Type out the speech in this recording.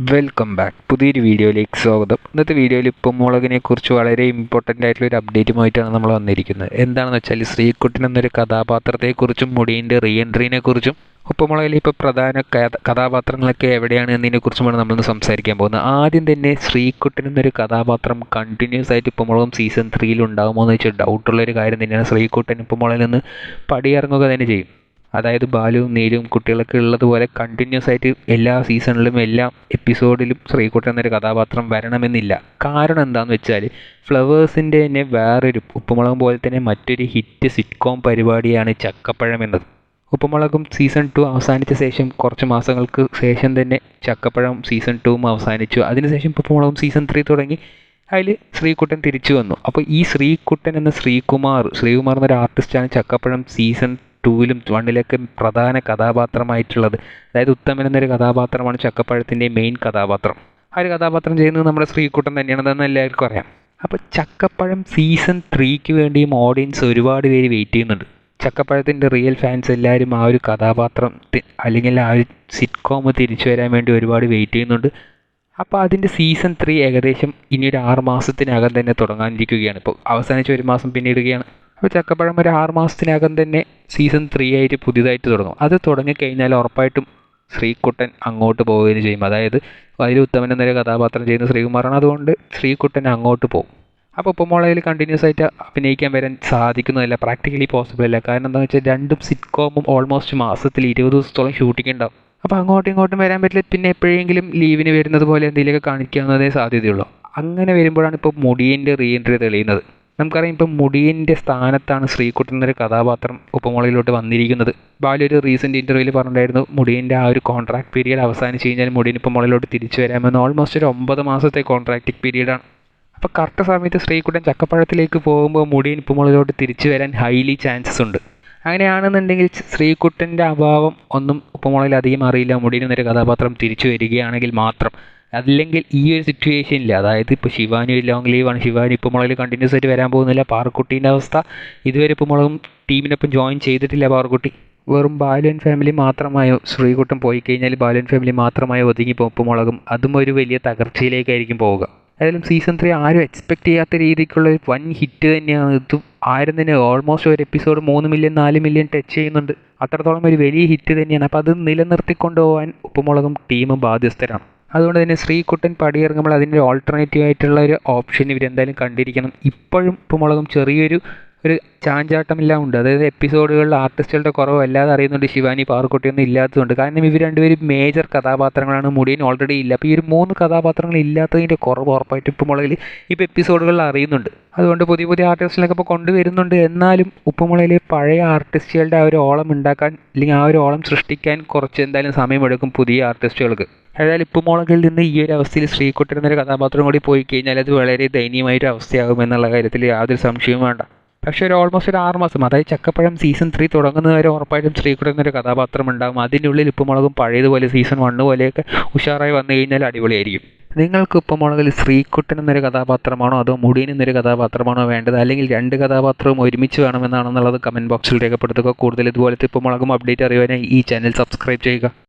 Welcome back പുതിയൊരു വീഡിയോയിലേക്ക് സ്വാഗതം. ഇന്നത്തെ വീഡിയോയിൽ ഇപ്പം മുളകിനെ കുറിച്ച് വളരെ ഇമ്പോർട്ടന്റ് ആയിട്ടുള്ള ഒരു അപ്ഡേറ്റുമായിട്ടാണ് നമ്മൾ വന്നിരിക്കുന്നത്. എന്താണെന്ന് വെച്ചാൽ ശ്രീകുട്ടൻ എന്നൊരു കഥാപാത്രത്തെക്കുറിച്ചും മുടിയന്റെ റീ എൻട്രീനെ കുറിച്ചും ഉപ്പുമുളകിൽ ഇപ്പോൾ പ്രധാന കഥ- കഥാപാത്രങ്ങളൊക്കെ എവിടെയാണ് എന്നതിനെക്കുറിച്ചുമാണ് നമ്മളിന്ന് സംസാരിക്കാൻ പോകുന്നത്. ആദ്യം തന്നെ ശ്രീകുട്ടൻ എന്നൊരു കഥാപാത്രം കണ്ടിന്യൂസ് ആയിട്ട് ഉപ്പുമുളകും സീസൺ ത്രീയിൽ ഉണ്ടാകുമോ എന്ന് വെച്ചാൽ ഡൗട്ടുള്ളൊരു കാര്യം തന്നെയാണ്. ശ്രീകുട്ടൻ ഉപ്പുമുളകിൽ നിന്ന് പടിയിറങ്ങുക തന്നെ ചെയ്യും. അതായത് ബാലുവും നീലും കുട്ടികളൊക്കെ ഉള്ളതുപോലെ കണ്ടിന്യൂസ് ആയിട്ട് എല്ലാ സീസണിലും എല്ലാ എപ്പിസോഡിലും ശ്രീകുട്ടൻ എന്നൊരു കഥാപാത്രം വരണമെന്നില്ല. കാരണം എന്താണെന്ന് വെച്ചാൽ ഫ്ലവേഴ്സിന്റെ തന്നെ വേറൊരു ഉപ്പുമുളകും പോലെ തന്നെ മറ്റൊരു ഹിറ്റ് സിറ്റ്കോം പരിപാടിയാണ് ചക്കപ്പഴം എന്നത്. ഉപ്പുമുളകും സീസൺ ടു അവസാനിച്ച ശേഷം കുറച്ച് മാസങ്ങൾക്ക് ശേഷം തന്നെ ചക്കപ്പഴം സീസൺ ടൂവും അവസാനിച്ചു. അതിനുശേഷം ഉപ്പുമുളകും സീസൺ ത്രീ തുടങ്ങി. അതിൽ ശ്രീകുട്ടൻ തിരിച്ചു വന്നു. അപ്പോൾ ഈ ശ്രീകുട്ടൻ എന്ന ശ്രീകുമാർ ശ്രീകുമാർ എന്നൊരു ആർട്ടിസ്റ്റാണ് ചക്കപ്പഴം സീസൺ ടൂവിലും വണ്ണിലൊക്കെ പ്രധാന കഥാപാത്രമായിട്ടുള്ളത്. അതായത് ഉത്തമൻ എന്നൊരു കഥാപാത്രമാണ് ചക്കപ്പഴത്തിന്റെ മെയിൻ കഥാപാത്രം. ആ ഒരു കഥാപാത്രം ചെയ്യുന്നത് നമ്മുടെ ശ്രീകുട്ടൻ തന്നെയാണെന്ന് എല്ലാവർക്കും അറിയാം. അപ്പോൾ ചക്കപ്പഴം സീസൺ ത്രീക്ക് വേണ്ടിയും ഓഡിയൻസ് ഒരുപാട് പേര് വെയിറ്റ് ചെയ്യുന്നുണ്ട്. ചക്കപ്പഴത്തിന്റെ റിയൽ ഫാൻസ് എല്ലാവരും ആ ഒരു കഥാപാത്രം അല്ലെങ്കിൽ ആ ഒരു സിറ്റ്കോം തിരിച്ചു വരാൻ വേണ്ടി ഒരുപാട് വെയിറ്റ് ചെയ്യുന്നുണ്ട്. അപ്പോൾ അതിന്റെ സീസൺ ത്രീ ഏകദേശം ഇനി ഒരു ആറ് മാസത്തിനകം തന്നെ തുടങ്ങാനിരിക്കുകയാണ്. ഇപ്പോൾ അവസാനിച്ച് ഒരു മാസം പിന്നിടുകയാണ്. അപ്പോൾ ചക്കപ്പഴം ഒരു ആറ് മാസത്തിനകം തന്നെ സീസൺ ത്രീ ആയിട്ട് പുതിയതായിട്ട് തുടങ്ങും. അത് തുടങ്ങിക്കഴിഞ്ഞാൽ ഉറപ്പായിട്ടും ശ്രീകുട്ടൻ അങ്ങോട്ട് പോവുകയും ചെയ്യും. അതായത് അതിൽ ഉത്തമൻ എന്നൊരു കഥാപാത്രം ചെയ്യുന്ന ശ്രീകുമാറാണ്. അതുകൊണ്ട് ശ്രീകുട്ടൻ അങ്ങോട്ട് പോകും. അപ്പോൾ ഉപ്പുമോളയിൽ കണ്ടിന്യൂസ് ആയിട്ട് അഭിനയിക്കാൻ വരാൻ സാധിക്കുന്നതല്ല പ്രാക്ടിക്കലി പോസിബിൾ അല്ല. കാരണം എന്താണെന്ന് വെച്ചാൽ രണ്ടും സിറ്റ്കോമും ഓൾമോസ്റ്റ് മാസത്തിൽ ഇരുപത് ദിവസത്തോളം ഷൂട്ടിംഗ് ഉണ്ടാവും. അപ്പോൾ അങ്ങോട്ടും ഇങ്ങോട്ടും വരാൻ പറ്റില്ല. പിന്നെ എപ്പോഴെങ്കിലും ലീവിന് വരുന്നത് പോലെ എന്തെങ്കിലുമൊക്കെ കാണിക്കാവുന്നതേ സാധ്യതയുള്ളൂ. അങ്ങനെ വരുമ്പോഴാണ് ഇപ്പോൾ മുടിയന്റെ റീ എൻട്രി തെളിയുന്നത്. നമുക്കറിയാം ഇപ്പം മുടിയന്റെ സ്ഥാനത്താണ് ശ്രീകുട്ടൻ എന്നൊരു കഥാപാത്രം ഉപമുളയിലോട്ട് വന്നിരിക്കുന്നത്. ബാലു ഒരു റീസെന്റ് ഇന്റർവ്യൂവിൽ പറഞ്ഞിട്ടുണ്ടായിരുന്നു മുടിയന്റെ ആ ഒരു കോൺട്രാക്ട് പീരീഡ് അവസാനിച്ച് കഴിഞ്ഞാൽ മുടിയൻ ഉപ്പുമുളകിലോട്ട് തിരിച്ചു വരാമെന്ന്. ഓൾമോസ്റ്റ് ഒരു ഒമ്പത് മാസത്തെ കോൺട്രാക്റ്റിക് പീരീഡാണ് അപ്പോൾ കറക്റ്റ് സമയത്ത് ശ്രീകുട്ടൻ ചക്കപ്പഴത്തിലേക്ക് പോകുമ്പോൾ മുടിയൻ ഉപ്പുമുളകിലോട്ട് തിരിച്ചു വരാൻ ഹൈലി ചാൻസസ് ഉണ്ട്. അങ്ങനെയാണെന്നുണ്ടെങ്കിൽ ശ്രീകുട്ടന്റെ അഭാവം ഒന്നും ഉപ്പുമുളയിൽ അധികം അറിയില്ല. മുടിയൻ എന്നൊരു കഥാപാത്രം തിരിച്ചു വരികയാണെങ്കിൽ മാത്രം. അല്ലെങ്കിൽ ഈ ഒരു സിറ്റുവേഷനിൽ അതായത് ഇപ്പോൾ ശിവാനി ലോങ് ലീവാണ്. ശിവാനി ഇപ്പോൾ മുളകിൽ കണ്ടിന്യൂസ് ആയിട്ട് വരാൻ പോകുന്നില്ല. പാറക്കുട്ടീന്റെ അവസ്ഥ ഇതുവരെ ഇപ്പോൾ മുളകും ടീമിനൊപ്പം ജോയിൻ ചെയ്തിട്ടില്ല പാറക്കുട്ടി. വെറും ബാലുവൻ ഫാമിലി മാത്രമായോ ശ്രീകുട്ടം പോയി കഴിഞ്ഞാൽ ബാലുവൻ ഫാമിലി മാത്രമായോ പോപ്പ് മുളകും. അതും ഒരു വലിയ തകർച്ചയിലേക്കായിരിക്കും പോവുക. ഏതായാലും സീസൺ ത്രീ ആരും എക്സ്പെക്ട് ചെയ്യാത്ത രീതിക്കുള്ള ഒരു വൻ ഹിറ്റ് തന്നെയാണ്. ഇതും ആരും തന്നെ ഓൾമോസ്റ്റ് ഒരു എപ്പിസോഡ് മൂന്ന് മില്യൺ നാല് മില്യൺ ടച്ച് ചെയ്യുന്നുണ്ട്. അത്രത്തോളം ഒരു വലിയ ഹിറ്റ് തന്നെയാണ്. അപ്പോൾ അത് നിലനിർത്തിക്കൊണ്ടുപോകാൻ ഉപ്പുമുളകും ടീമും ബാധ്യസ്ഥരാണ്. അതുകൊണ്ട് തന്നെ ശ്രീകുട്ടൻ പടിയിറങ്ങുമ്പോൾ അതിന്റെ ഓൾട്ടർനേറ്റീവ് ആയിട്ടുള്ള ഒരു ഓപ്ഷൻ ഇവരെന്തായാലും കണ്ടിരിക്കണം. ഇപ്പോഴും ഉപ്പുമുളകും ചെറിയൊരു ഒരു ചാഞ്ചാട്ടമെല്ലാം ഉണ്ട്. അതായത് എപ്പിസോഡുകളിൽ ആർട്ടിസ്റ്റുകളുടെ കുറവ് അല്ലാതെ അറിയുന്നുണ്ട് ശിവാനി പാറക്കുട്ടിയൊന്നും ഇല്ലാത്തതുകൊണ്ട്. കാരണം ഇവർ രണ്ടുപേരും മേജർ കഥാപാത്രങ്ങളാണ്. മുടിയൻ ഓൾറെഡി ഇല്ല. അപ്പോൾ ഈ ഒരു മൂന്ന് കഥാപാത്രങ്ങൾ ഇല്ലാത്തതിന്റെ കുറവ് ഉറപ്പായിട്ട് ഉപ്പുമുളകിൽ ഇപ്പോൾ എപ്പിസോഡുകളിൽ അറിയുന്നുണ്ട്. അതുകൊണ്ട് പുതിയ പുതിയ ആർട്ടിസ്റ്റിലൊക്കെ ഇപ്പോൾ കൊണ്ടുവരുന്നുണ്ട്. എന്നാലും ഉപ്പുമുളയിലെ പഴയ ആർട്ടിസ്റ്റുകളുടെ ആ ഒരു ഓളം ഉണ്ടാക്കാൻ അല്ലെങ്കിൽ ആ ഒരു ഓളം സൃഷ്ടിക്കാൻ കുറച്ച് എന്തായാലും സമയമെടുക്കും പുതിയ ആർട്ടിസ്റ്റുകൾക്ക് അതായത് ഉപ്പുമുളകിൽ നിന്ന് ഈ ഒരു അവസ്ഥയിൽ ശ്രീകുട്ടൻ എന്നൊരു കഥാപാത്രം കൂടി പോയി കഴിഞ്ഞാൽ അത് വളരെ ദയനീയമായൊരു അവസ്ഥയാകും എന്നുള്ള കാര്യത്തിൽ യാതൊരു സംശയവും വേണ്ട. പക്ഷേ ഒരു ഓൾമോസ്റ്റ് ഒരു ആറ് മാസം അതായത് ചക്കപ്പഴം സീസൺ ത്രീ തുടങ്ങുന്നത് വരെ ഉറപ്പായിട്ടും ശ്രീകുട്ടൻ എന്നൊരു കഥാപാത്രം ഉണ്ടാകും. അതിന്റെ ഉള്ളിൽ ഉപ്പുമുളകും പഴയതുപോലെ സീസൺ വണ്ണ് പോലെയൊക്കെ ഉഷാറായി വന്നു കഴിഞ്ഞാൽ അടിപൊളിയായിരിക്കും. നിങ്ങൾക്ക് ഉപ്പുമുളകിൽ ശ്രീകുട്ടൻ എന്നൊരു കഥാപാത്രമാണോ അതോ മുടിയൻ എന്നൊരു കഥാപാത്രമാണോ വേണ്ടത്? അല്ലെങ്കിൽ രണ്ട് കഥാപാത്രവും ഒരുമിച്ച് വേണമെന്നാണെന്നുള്ളത് കമന്റ് ബോക്സിൽ രേഖപ്പെടുത്തുക. കൂടുതൽ ഇതുപോലത്തെ ഉപ്പുമുളകും അപ്ഡേറ്റ് അറിയുവാനായി ഈ ചാനൽ സബ്സ്ക്രൈബ് ചെയ്യുക.